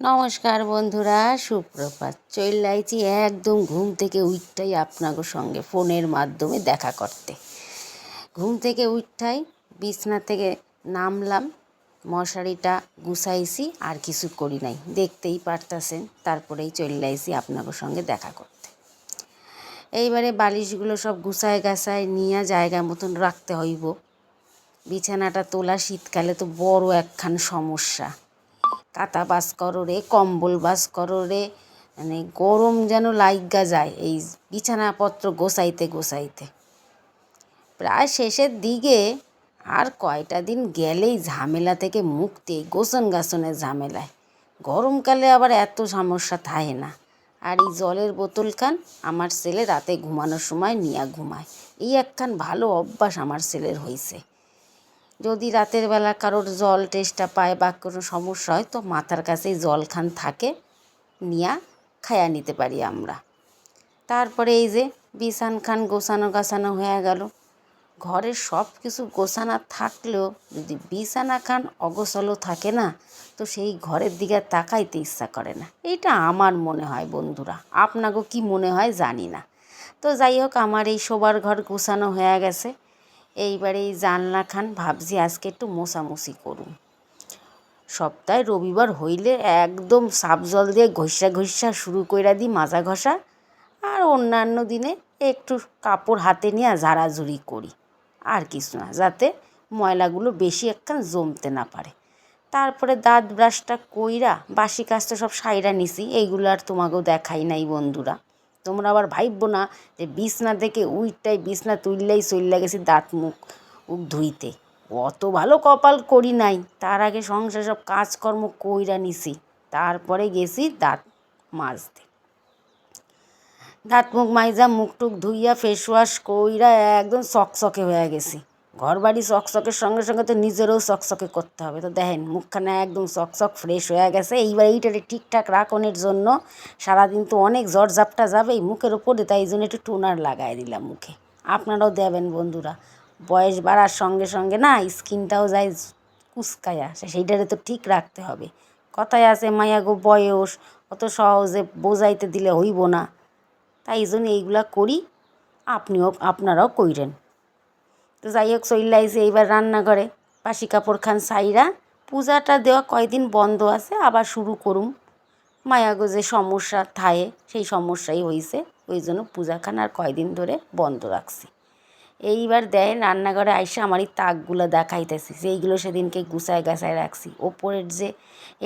নমস্কার বন্ধুরা, সুপ্রভাত। চইলাইছি একদম ঘুম থেকে উঠটাই আপনাকে সঙ্গে ফোনের মাধ্যমে দেখা করতে। ঘুম থেকে উঠটাই বিছনা থেকে নামলাম, মশারিটা গুছাইছি, আর কিছু করি নাই। দেখতেই পারতাছেন, তারপরেই চইলাইছি আপনাকে সঙ্গে দেখা করতে। এইবারে বালিশগুলো সব গুছায় গাছায় নিয়ে জায়গা মতন রাখতে হইব। বিছানাটা তোলা শীতকালে তো বড় একখান সমস্যা। কাঁথা বাস করো রে, কম্বল বাস করো রে মানে গরম যেন লাইগা যায় এই বিছানাপত্র গোছাইতে গোছাইতে। প্রায় শেষের দিকে আর কয়টা দিন গেলেই ঝামেলা থেকে মুক্তি গোসন গাছনের ঝামেলায়। গরমকালে আবার এত সমস্যা থাকে না। আর এই জলের বোতল খান, আমার ছেলে রাতে ঘুমানোর সময় নিয়ে ঘুমায়। এই একখান ভালো অভ্যাস আমার ছেলের হয়েছে যদি রাতের বেলা কারোর জল টেস্টটা পায় বা কোনো সমস্যা হয়, তো মাথার কাছেই জলখান থাকে, নিয়া খায়া নিতে পারি আমরা। তারপরে এই যে বিছান খান গোছানো গাছানো হয়ে গেল। ঘরের সব কিছু গোছানা থাকলেও যদি বিছানা খান অগোছালো থাকে না, তো সেই ঘরের দিকে তাকাইতে ইচ্ছা করে না। এইটা আমার মনে হয় বন্ধুরা। আপনাকেও কি মনে হয় জানি না। তো যাই হোক, আমার এই শোবার ঘর গোছানো হয়ে গেছে। এইবারে এই জানলা খান ভাবছি আজকে একটু মোছামুছি করুন। সপ্তাহে রবিবার হইলে একদম সাপ জল দিয়ে ঘষা ঘষা শুরু কইরা দিই মাজা ঘষা, আর অন্যান্য দিনে একটু কাপড় হাতে নিয়ে ঝাড়াঝুড়ি করি। আর কিছু না, যাতে ময়লাগুলো বেশি একখান জমতে না পারে। তারপরে দাঁত ব্রাশটা কইরা বাসি কাজটা সব সাইরা নিছি, এইগুলো আর তোমাকেও দেখাই নাই বন্ধুরা। তোমরা আবার ভাইব না যে বিছনা থেকে উইটটাই বিছনা তুললেই চইল্লা গেছি দাঁত, মুখ, উখ ধুইতে। অত ভালো কপাল করি নাই। তার আগে সংসার সব কাজকর্ম কইরা নিছি। তারপরে গেছি দাঁত মাজতে। দাঁত, মুখ মাইজা মুখ টুক ধুইয়া ফেস ওয়াশ কইরা একদম চকচকে হয়ে গেছি। ঘর বাড়ি চকচকের সঙ্গে সঙ্গে তো নিজেরও চকচকে করতে হবে। তো দেখেন, মুখখানা একদম চকচক ফ্রেশ হয়ে গেছে। এইবার এইটারে ঠিকঠাক রাখনের জন্য সারাদিন তো অনেক জ্বর জাপটা যাবে এই মুখের ওপরে তাই জন্য একটু টোনার লাগাই দিলাম মুখে। আপনারাও দেবেন বন্ধুরা। বয়স বাড়ার সঙ্গে সঙ্গে না, স্কিনটাও যায় কুচকায়া সেইটারে তো ঠিক রাখতে হবে। কথায় আছে, মায়া গো, বয়স। অত সহজে বোঝাইতে দিলে হইব না। তাই জন্য এইগুলা করি। আপনিও, আপনারাও কইরেন। তো যাই হোক চইল্লাইছে এইবার রান্নাঘরে বাসি কাপড় খান সাইরা। পূজাটা দেওয়া কয়দিন বন্ধ আছে, আবার শুরু করুম। মায়াগো যে সমস্যা থায়ে, সেই সমস্যাই হয়েছে ওই জন্য পূজা খান আর কয়দিন ধরে বন্ধ রাখছি। এইবার দেয় রান্নাঘরে আইসা আমার এই তাকগুলো দেখাইতেছি। সেইগুলো সেদিনকে গুছায় গাছায় রাখছি। ওপরের যে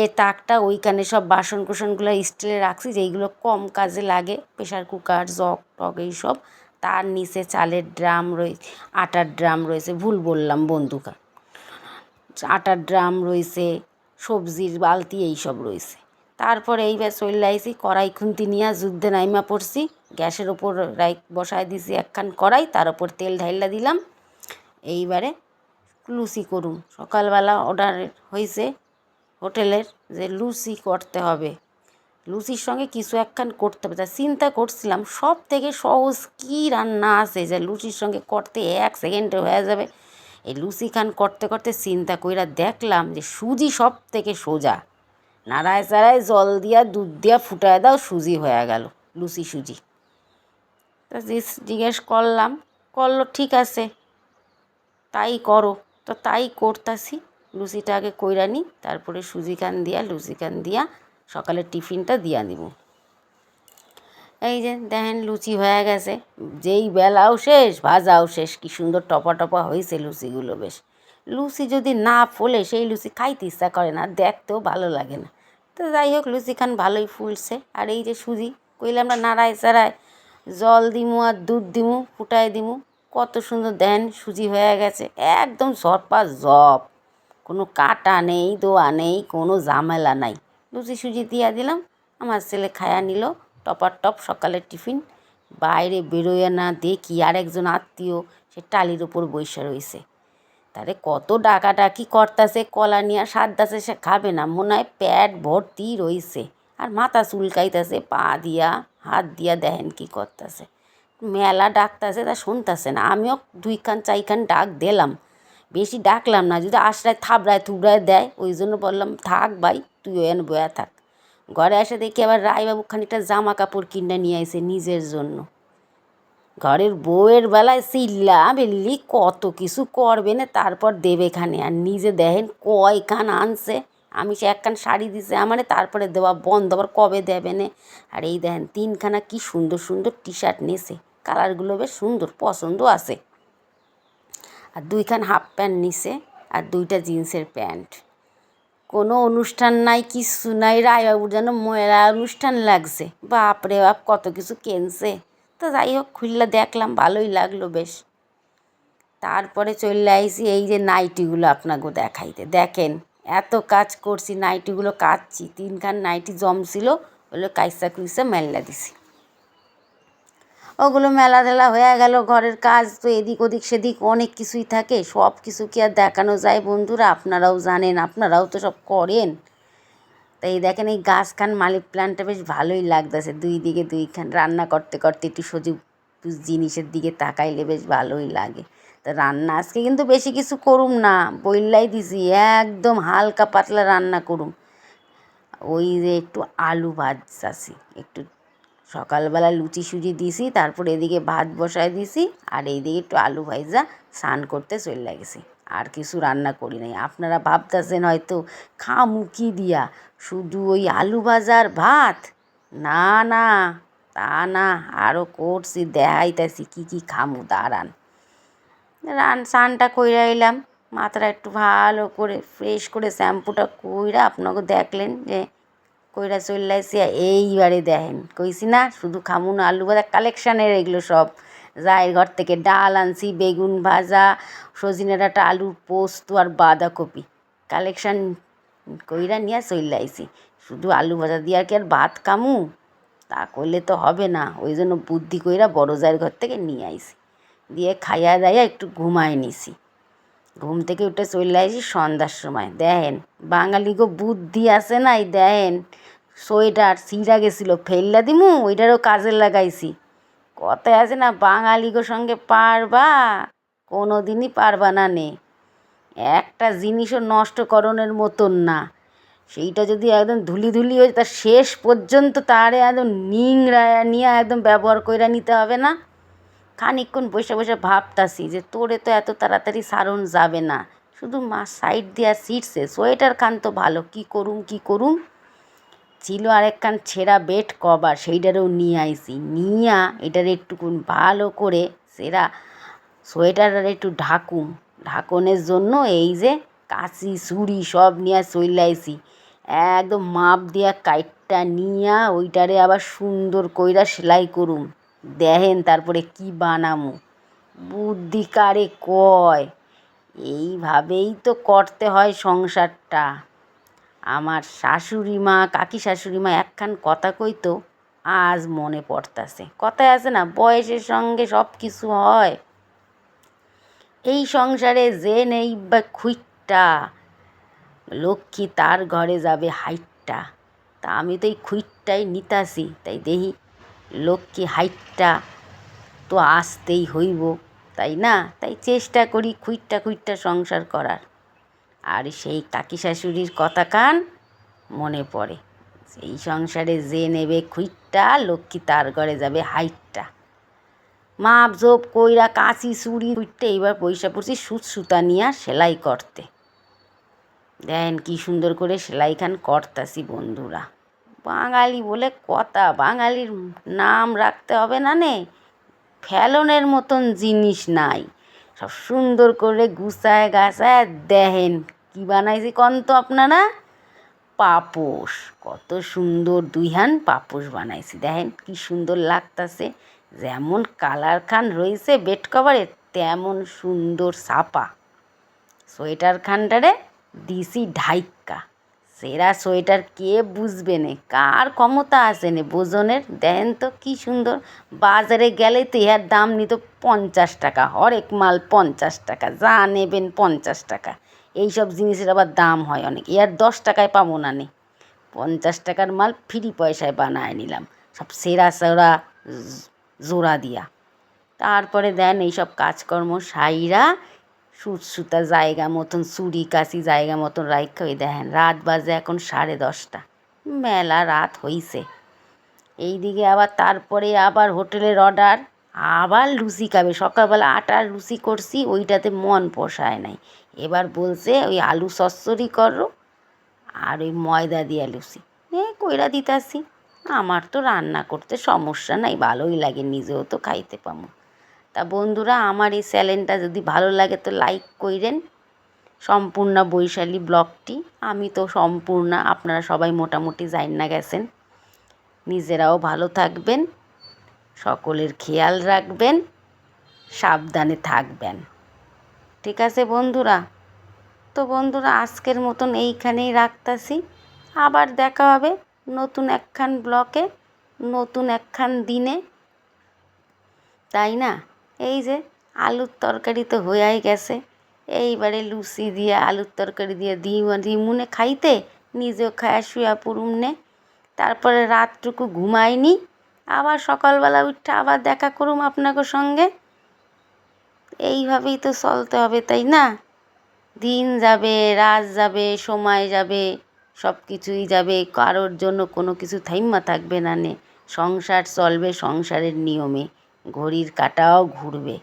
এ তাকটা, ওইখানে সব বাসন কুসনগুলো স্টিলে রাখছি। যেইগুলো কম কাজে লাগে প্রেশার কুকার, জগ, টগ, এইসব তার নিচে চালের ড্রাম রয়েছে, আটার ড্রাম রয়েছে, ভুল বললাম বন্ধুকা আটার ড্রাম রয়েছে, সবজির বালতি এইসব রয়েছে। তারপরে এইবার চলে আইসি, কড়াই খুন্তি নিয়ে যুদ্ধে নাইমা পড়ছি, গ্যাসের ওপর রাই বসায় দিছি একখান কড়াই, তার ওপর তেল ঢাইলা দিলাম। এইবারে লুচি করুন। সকালবেলা অর্ডার হয়েছে হোটেলের যে লুচি করতে হবে। লুচির সঙ্গে কিছু একখান করতে হবে। তা চিন্তা করছিলাম, সব থেকে সহজ কী রান্না আছে যে লুচির সঙ্গে করতে এক সেকেন্ডে হয়ে যাবে? এই লুচি খান করতে করতে চিন্তা কইরা দেখলাম যে সুজি সব থেকে সোজা। নাড়ায় চাড়ায় জল দিয়া, দুধ দিয়া ফুটায় দাও, সুজি হয়ে গেল, লুচি সুজি। তা জিজ্ঞেস করলাম, করল, ঠিক আছে, তাই করো। তো তাই করতাছি, লুচিটা আগে কইরা নি তারপরে সুজি খান দিয়া লুচি খান দিয়া সকালের টিফিনটা দিয়া দিব। এই যে দেখেন লুচি হয়ে গেছে। যেই বেলাও শেষ, ভাজাও শেষ, কি সুন্দর টপা টপা হয়েছে লুচিগুলো বেশ। লুচি যদি না ফোলে, সেই লুচি খাইতে ইচ্ছা করে না দেখতেও ভালো লাগে না। তো যাই হোক লুচি খান ভালোই ফুলছে। আর এই যে সুজি কইলে আমরা নাড়ায় চাড়ায় জল দিমু আর দুধ দিমু, ফুটায় দিমু। কত সুন্দর দেন সুজি হয়ে গেছে, একদম সরপা জব কোনো কাটা নেই, দোয়া নেই, কোনো ঝামেলা নাই। লুচি সুজি দিয়া দিলাম। আমার ছেলে খায়া নিল, টপার টপ, সকালের টিফিন। বাইরে বেরোয় না, দেখি আর একজন আত্মীয়, সে টালির ওপর বৈশা রয়েছে তারে কত ডাকাডাকি করতাছে, কলা নিয়ে সারদাছে সে খাবে না। মনে হয় প্যাট ভর্তি রয়েছে আর মাথা চুলকাইতেছে, পা দিয়া, হাত দিয়া দেখেন কি করতেছে। মেলা ডাকতেছে, তা শুনতেছে না। আমিও দুই খান চাইখান ডাক দিলাম। বেশি ডাকলাম না, যদি আশ্রায় থাবড়ায় থুবড়ায় দেয়, ওই জন্য বললাম, থাক ভাই। তুইও এন বয়া থাক। ঘরে এসে দেখি আবার রায়বাবু খানিকটা জামা কাপড় কিনে নিয়ে আইছে নিজের জন্য। ঘরের বউয়ের বেলায় চিল্লা বেল্লি কত কিছু করবে না, তারপর দেবে খানে। আর নিজে দেখেন কয় কয়খান আনছে। আমি সে একখান শাড়ি দিছে আমারে, তারপরে দেওয়া বন্ধ আবার কবে দেবে না? আর এই দেখেন তিনখানা কি সুন্দর সুন্দর টি শার্ট নিয়েছে কালারগুলো বেশ সুন্দর, পছন্দ আছে। আর দুইখান হাফ প্যান্ট নিছে, আর দুইটা জিন্সের প্যান্ট। কোনো অনুষ্ঠান নাই, কিছু নাই, রায়বাবুর যেন ময়রা অনুষ্ঠান লাগছে। বাপরে বাপ, কত কিছু কেনছে। তো যাই হোক, খুললে দেখলাম ভালোই লাগল বেশ। তারপরে চলে আইসি এই যে নাইটিগুলো আপনাকে দেখাইতে। দেখেন, এত কাজ করছি, নাইটিগুলো কাচ্ছি তিনখান নাইটি জমছিল ওগুলো কাইসা কুইসা মেল্লা দিছি। ওগুলো মেলা টেলা হয়ে গেল, ঘরের কাজ তো এদিক ওদিক সেদিক অনেক কিছুই থাকে, সব কিছু কি আর দেখানো যায় বন্ধুরা? আপনারাও জানেন, আপনারাও তো সব করেন। তাই দেখেন এই গাছখান মালি প্ল্যান্টটা বেশ ভালোই লাগতেছে, দুই দিকে দুইখান রান্না করতে করতে একটু সজীব জিনিসের দিকে তাকাইলে বেশ ভালোই লাগে। তা রান্না আজকে কিন্তু বেশি কিছু করুম না বইলাই দিছি, একদম হালকা পাতলা রান্না করুম। ওই যে একটু আলু ভাজছি, একটু সকালবেলা লুচি সুজি দিছি, তারপর এদিকে ভাত বসায় দিছি, আর এইদিকে একটু আলু ভাইজা স্নান করতে চলে গেছি। আর কিছু রান্না করি নাই। আপনারা ভাবতেছেন হয়তো, খামু কি দিয়া? শুধু ওই আলু ভাজার ভাত? না না, তা না আরও করছি, দেখাইতেছি কী কী খামু, দাঁড়ান। রান, স্নানটা কইরা এলাম। মাথাটা একটু ভালো করে, ফ্রেশ করে শ্যাম্পুটা কইরা আপনাকে দেখলেন যে কইরা চলে আসি এইবারে দেখেন। কইছি না, শুধু খামুন আলু ভাজা, কালেকশানের এগুলো সব। যাই ঘর থেকে ডাল আনছি, বেগুন ভাজা, সজনে ডাঁটা, আলুর পোস্ত আর বাঁধাকপি। কালেকশান কইরা নিয়ে চলে আইছি। শুধু আলু ভাজা দিয়ে আর কি আর ভাত খামু? তা করলে তো হবে না, ওই জন্য বুদ্ধি কইরা বড় জায়ের ঘর থেকে নিয়ে আইছি। দিয়ে খাইয়া দাইয়া একটু ঘুমায় নিছি। ঘুম থেকে উঠে চলে আসি সন্ধ্যার সময়। দেখেন, বাঙালি গো বুদ্ধি আছে নাই, দেখেন। সোয়েটার ছিঁড়া গেছিল, ফেললা দিমু, ওইটারও কাজে লাগাইছি। কথায় আছে না, বাঙালি গো সঙ্গে পারবা? কোনো দিনই পারবা না নে। একটা জিনিসও নষ্টকরণের মতন না। সেইটা যদি একদম ধুলি ধুলি হয়ে তার শেষ পর্যন্ত তারে একদম নিংড়ায়া নিয়ে একদম ব্যবহার কইরা নিতে হবে না? খানিকক্ষণ বসে বসে ভাবতাছি যে তোরে তো এত তাড়াতাড়ি সারণ যাবে না। শুধু মা সাইড দিয়া সিটসে সোয়েটার খান তো ভালো, কি করুম কি করুম? ছিল আরেকখান ছেঁড়া বেড কভার, সেইটারেও নিয়ে আইসি নিয়া এটারে একটুকুন ভালো করে সেরা সোয়েটার একটু ঢাকুম। ঢাকনের জন্য এই যে কাঁচি, ছুরি সব নিয়ে আইছি। একদম মাপ দিয়া কাইটটা নিয়া ওইটারে আবার সুন্দর কইরা সেলাই করুম। দেখেন তারপরে কি বানামু? বুদ্ধি কারে কয়? এইভাবেই তো করতে হয় সংসারটা। আমার শাশুড়ি মা, কাকি শাশুড়ি মা একখান কথা কইতো আজ মনে পড়তাছে। কথায় আছে না, বয়সের সঙ্গে সব কিছু হয়। এই সংসারে যে নেই বা খুইটটা, লক্ষ্মী তার ঘরে যাবে হাইটটা। তা আমি তো এই খুইটটাই নিতাছি, তাই দেখি লক্ষ্মী হাইটটা তো আসতেই হইব, তাই না? তাই চেষ্টা করি খুইটটা খুইটটা সংসার করার। আর সেই কাকি শাশুড়ির কথা কান মনে পড়ে। সেই সংসারে যে নেবে খুইটটা, লক্ষ্মী তার ঘরে যাবে হাইটটা। মাপ জোপ কইরা কাঁচি চুড়ি খুইটটা এইবার পয়সা পড়ছি সুত সুতা নিয়ে সেলাই করতে। দেন কি সুন্দর করে সেলাইখান করতাছি বন্ধুরা। বাঙালি বলে কথা, বাঙালির নাম রাখতে হবে না নে। ফেলনের মতন জিনিস নাই। সব সুন্দর করে গুছায় গাছায় দেখেন কি বানাইছি কন তো আপনারা? পাপোশ, কত সুন্দর দুইহান পাপোশ বানাইছি। দেখেন কি সুন্দর লাগতাছে। যেমন কালার খান রয়েছে বেড কভারে, তেমন সুন্দর ছাপা। সোয়েটার খানটারে দিছি ঢাইক্কা। সেরা সোয়েটার কে বুঝবে নে? কার ক্ষমতা আছে নে? বোজনের? দেন তো কি সুন্দর। বাজারে গেলে তো ইহার দাম নিত পঞ্চাশ টাকা, হরেক মাল পঞ্চাশ টাকা, যা নেবেন পঞ্চাশ টাকা। এই সব জিনিসের আবার দাম হয় অনেক ইয়ার দশ টাকায় পাবো না নে। পঞ্চাশ টাকার মাল ফ্রি পয়সায় বানায় নিলাম, সব সেরা সেরা জোড়া দিয়া। তারপরে দেন এইসব কাজকর্ম সাইরা সুত সুতা জায়গা মতন, চুরি কাশি জায়গা মতন রাইখা ওই দেখেন। রাত বাজে এখন সাড়ে দশটা। মেলা রাত হইছে। এইদিকে আবার তারপরে আবার হোটেলের অর্ডার। আবার লুচি খাবে। সকালবেলা আটার লুচি করছি, ওইটাতে মন পোষায় নাই। এবার বলছে ওই আলু সচ্চড়ি করো আর ওই ময়দা দিয়া লুচি। এ, কইরা দিতাছি। আমার তো রান্না করতে সমস্যা নাই, ভালোই লাগে, নিজেও তো খাইতে পামো। তা বন্ধুরা, আমার এই চ্যানেলটা যদি ভালো লাগে তো লাইক কইরেন। সম্পূর্ণা বৈশালী ব্লগটি। আমি তো সম্পূর্ণা, আপনারা সবাই মোটামুটি যাইন না গেছেন। নিজেরাও ভালো থাকবেন, সকলের খেয়াল রাখবেন, সাবধানে থাকবেন। ঠিক আছে বন্ধুরা? তো বন্ধুরা, আজকের মতন এইখানেই রাখতাছি। আবার দেখা হবে নতুন একখান ব্লকে, নতুন একখান দিনে। তাই না? এই যে আলুর তরকারি তো হয়েই গেছে। এইবারে লুচি দিয়ে আলুর তরকারি দিয়ে দিই দিমুনে খাইতে, নিজেও খায়া শুয়া পুরুমনে তারপরে রাতটুকু ঘুমাইনি, আবার সকালবেলা উঠে আবার দেখা করুম আপনাকে সঙ্গে। এইভাবেই তো চলতে হবে, তাই না? দিন যাবে, রাত যাবে, সময় যাবে সব কিছুই যাবে, কারোর জন্য কোনো কিছু থাইম্মা থাকবে না নে। সংসার চলবে সংসারের নিয়মে। ঘড়ির কাঁটাও ঘুরবে।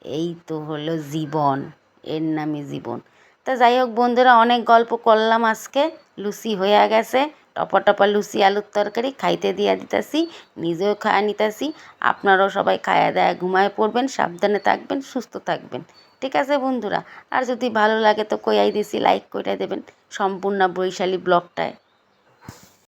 এই তো হলো জীবন, এর নামই জীবন। তা যাই হোক বন্ধুরা, অনেক গল্প করলাম আজকে। লুচি হয়ে গেছে। টপা টপা লুচি, আলুর তরকারি খাইতে দিয়া দিতাছি, নিজেও খায়া নিতাছি। আপনারাও সবাই খায়া দায়া ঘুমায় পড়বেন, সাবধানে থাকবেন, সুস্থ থাকবেন। ঠিক আছে বন্ধুরা? আর যদি ভালো লাগে তো কইয়াই দিছি লাইক করে দেবেন। সম্পূর্ণ বৈশালী ব্লগটায়।